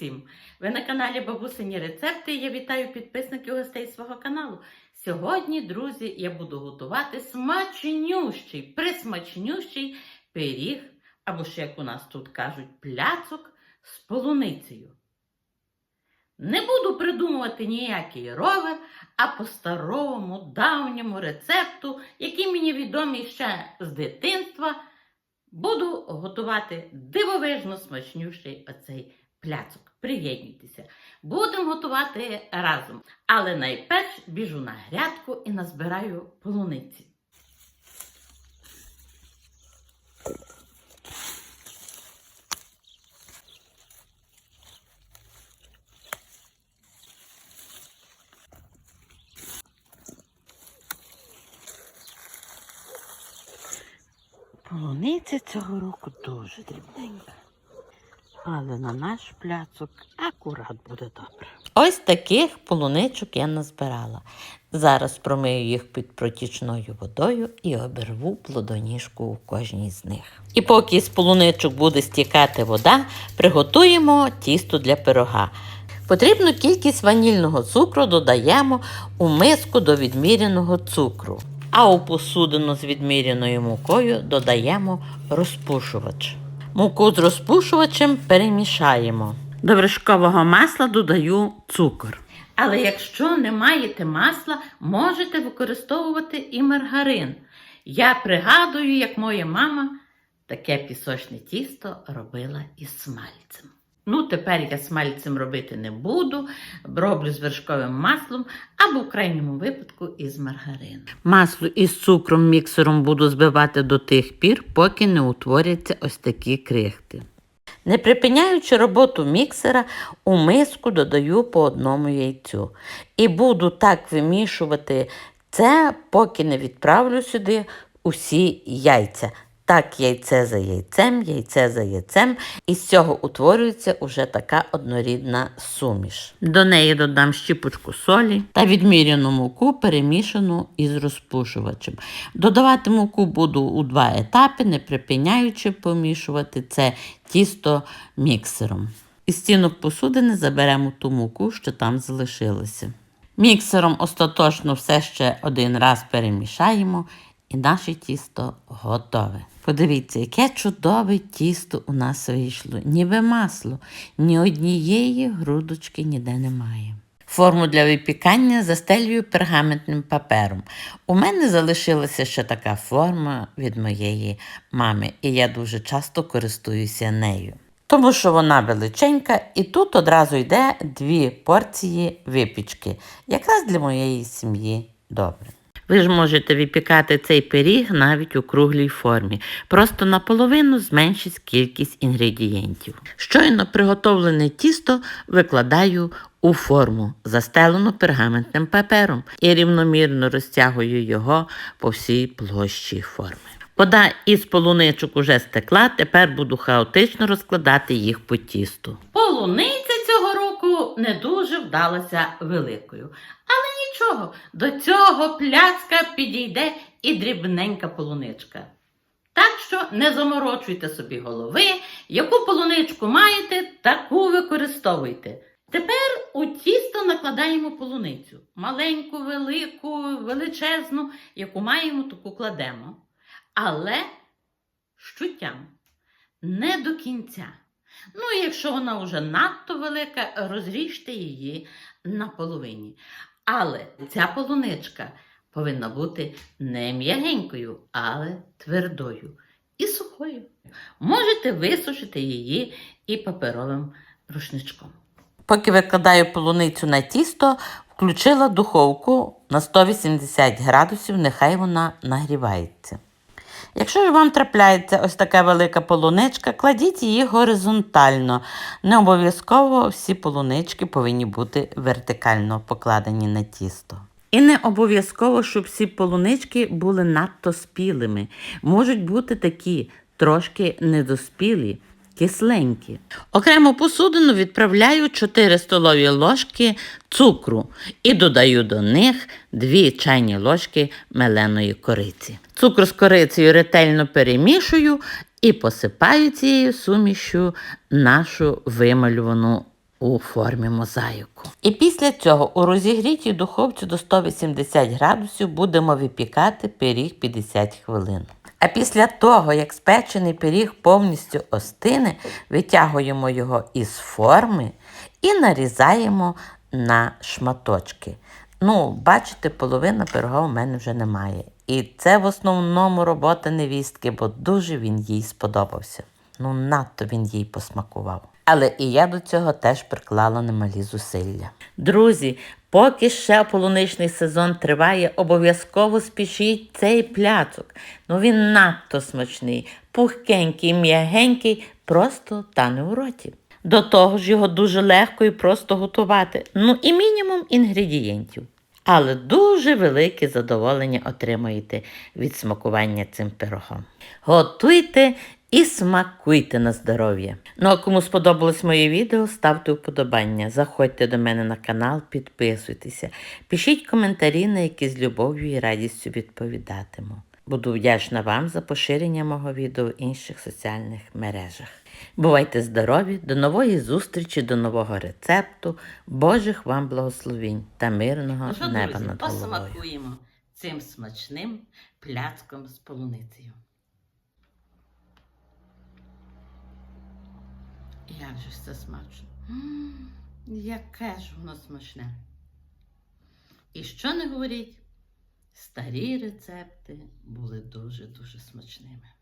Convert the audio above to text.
усім! Ви на каналі Бабусині Рецепти. і Я вітаю підписників гостей свого каналу. Сьогодні, друзі, я буду готувати смачнющий, присмачнющий пиріг, або ще, як у нас тут кажуть, пляцок з полуницею. Не буду придумувати ніякий ровер, а по старому, давньому рецепту, який мені відомий ще з дитинства, буду готувати дивовижно смачнющий оцей пляцок. Приєднуйтеся. Будемо готувати разом. Але найперш біжу на грядку і назбираю полуниці. Полуниця цього року дуже дрібненька. Але на наш пляцок акурат буде добре. Ось таких полуничок я назбирала. Зараз промию їх під протічною водою і оберву плодоніжку у кожній з них. І поки з полуничок буде стікати вода, приготуємо тісто для пирога. Потрібну кількість ванільного цукру додаємо у миску до відміряного цукру. А у посудину з відміряною мукою додаємо розпушувач. Муку з розпушувачем перемішаємо. До вершкового масла додаю цукор. Але якщо не маєте масла, можете використовувати і маргарин. Я пригадую, як моя мама таке пісочне тісто робила із смальцем. Ну, тепер я смальцем робити не буду, роблю з вершковим маслом або в крайньому випадку із маргарином. Масло із цукром міксером буду збивати до тих пір, поки не утворяться ось такі крихти. Не припиняючи роботу міксера, у миску додаю по одному яйцю. І буду так вимішувати це, поки не відправлю сюди усі яйця. Так, яйце за яйцем, яйце за яйцем, і з цього утворюється уже така однорідна суміш. До неї додам щіпочку солі та відміряну муку, перемішану із розпушувачем. Додавати муку буду у два етапи, не припиняючи помішувати це тісто міксером. Із стінок посудини заберемо ту муку, що там залишилася. Міксером остаточно все ще один раз перемішаємо і наше тісто готове. Подивіться, яке чудове тісто у нас вийшло. Ніби масло, ні однієї грудочки ніде немає. Форму для випікання застелюю пергаментним папером. У мене залишилася ще така форма від моєї мами, і я дуже часто користуюся нею. Тому що вона величенька, і тут одразу йде дві порції випічки, якраз для моєї сім'ї добре. Ви ж можете випікати цей пиріг навіть у круглій формі. Просто наполовину зменшить кількість інгредієнтів. Щойно приготовлене тісто викладаю у форму, застелену пергаментним папером, і рівномірно розтягую його по всій площі форми. Вода із полуничок уже стекла, тепер буду хаотично розкладати їх по тісту. Полуниця цього року не дуже вдалася великою. Нічого, до цього пляцка підійде і дрібненька полуничка. Так що не заморочуйте собі голови, яку полуничку маєте, таку використовуйте. Тепер у тісто накладаємо полуницю. Маленьку, велику, величезну, яку маємо, таку кладемо. Але з чуттям, не до кінця. Ну, якщо вона вже надто велика, розріжте її на половині. Але ця полуничка повинна бути не м'ягенькою, але твердою і сухою. Можете висушити її і паперовим рушничком. Поки викладаю полуницю на тісто, включила духовку на 180 градусів, нехай вона нагрівається. Якщо ж вам трапляється ось така велика полуничка, кладіть її горизонтально. Не обов'язково всі полунички повинні бути вертикально покладені на тісто. І не обов'язково, щоб всі полунички були надто спілими. Можуть бути такі трошки недоспілі, кисленькі. Окрему посудину відправляю 4 столові ложки цукру і додаю до них 2 чайні ложки меленої кориці. Цукор з корицею ретельно перемішую і посипаю цією сумішю нашу вималювану у формі мозаїку. І після цього у розігрітій духовці до 180 градусів будемо випікати пиріг 50 хвилин. А після того, як спечений пиріг повністю остине, витягуємо його із форми і нарізаємо на шматочки. Ну, бачите, половина пирога у мене вже немає. І це в основному робота невістки, бо дуже він їй сподобався. Ну, надто він їй посмакував. Але і я до цього теж приклала немалі зусилля. Друзі, поки ще полуничний сезон триває, обов'язково спішіть цей пляцок. Ну він надто смачний, пухкенький, м'ягенький, просто тане у роті. До того ж його дуже легко і просто готувати. Ну і мінімум інгредієнтів. Але дуже велике задоволення отримаєте від смакування цим пирогом. Готуйте і смакуйте на здоров'я. Ну а кому сподобалось моє відео, ставте вподобання, заходьте до мене на канал, підписуйтеся, пишіть коментарі, на які з любов'ю і радістю відповідатиму. Буду вдячна вам за поширення мого відео в інших соціальних мережах. Бувайте здорові, до нової зустрічі, до нового рецепту, Божих вам благословінь та мирного Ну що, неба друзі, над головою. посмакуємо цим смачним пляцком з полуницею. Як же це смачно? Яке ж воно смачне. І що не говоріть, старі рецепти були дуже-дуже смачними.